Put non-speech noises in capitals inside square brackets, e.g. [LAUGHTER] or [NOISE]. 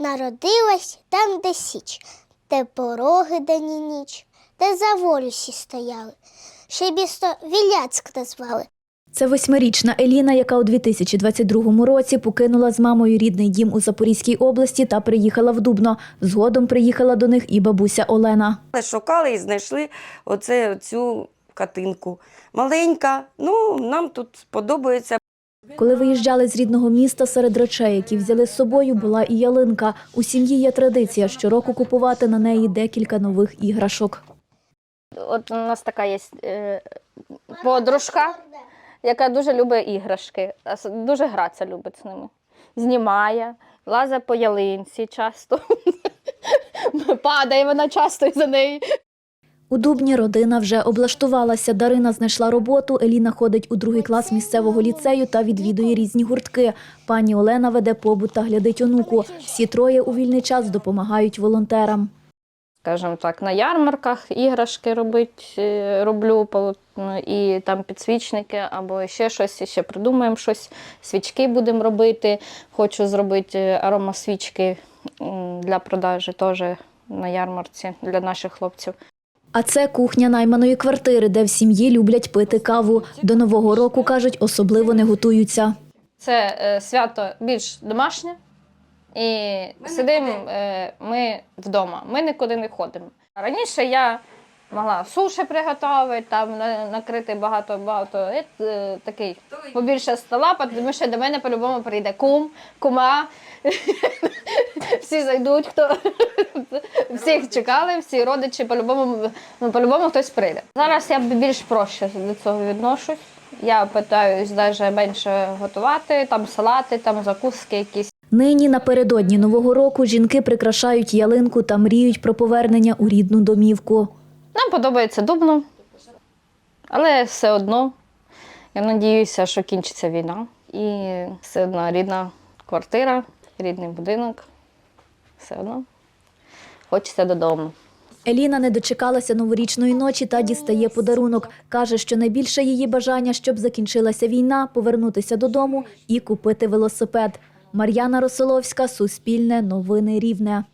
Народилась там, де січ, де пороги день і ніч, де за волю всі стояли. Ще й місто Віляцьк назвали. Це восьмирічна Еліна, яка у 2022 році покинула з мамою рідний дім у Запорізькій області та приїхала в Дубно. Згодом приїхала до них і бабуся Олена. Шукали і знайшли оце, цю катинку. Маленька, ну нам тут подобається. Коли виїжджали з рідного міста, серед речей, які взяли з собою, була і ялинка. У сім'ї є традиція щороку купувати на неї декілька нових іграшок. От у нас така є е, подружка, яка дуже любить іграшки, дуже гратися любить з ними. Знімає, лазить по ялинці часто. [LAUGHS] Падає вона часто за неї. У Дубні родина вже облаштувалася. Дарина знайшла роботу. Еліна ходить у другий клас місцевого ліцею та відвідує різні гуртки. Пані Олена веде побут та глядить онуку. Всі троє у вільний час допомагають волонтерам. Скажімо так, на ярмарках іграшки робить, е, роблю і там підсвічники або ще щось, ще придумаємо щось. Свічки будемо робити. Хочу зробити е, аромасвічки для продажі теж на ярмарці для наших хлопців. А це кухня найманої квартири, де в сім'ї люблять пити каву. До нового року кажуть, особливо не готуються. Це е, свято більш домашнє, і сидимо е, ми вдома. Ми нікуди не ходимо. Раніше я могла суші приготувати, там на- накрити багато багато е, е, такий побільше стола, тому що до мене по-любому прийде кум, кума. [LAUGHS] Всі зайдуть, хто [LAUGHS] всіх чекали, всі родичі, по-любому, ну, по-любому хтось прийде. Зараз я більш проще до цього відношусь. Я питаюсь навіть менше готувати, там салати, там закуски якісь. Нині напередодні нового року жінки прикрашають ялинку та мріють про повернення у рідну домівку. Подобається дубно, але все одно я надіюся, що кінчиться війна. І все одно рідна квартира, рідний будинок. Все одно хочеться додому. Еліна не дочекалася новорічної ночі та дістає подарунок. Каже, що найбільше її бажання, щоб закінчилася війна, повернутися додому і купити велосипед. Мар'яна Росоловська, Суспільне, Новини Рівне.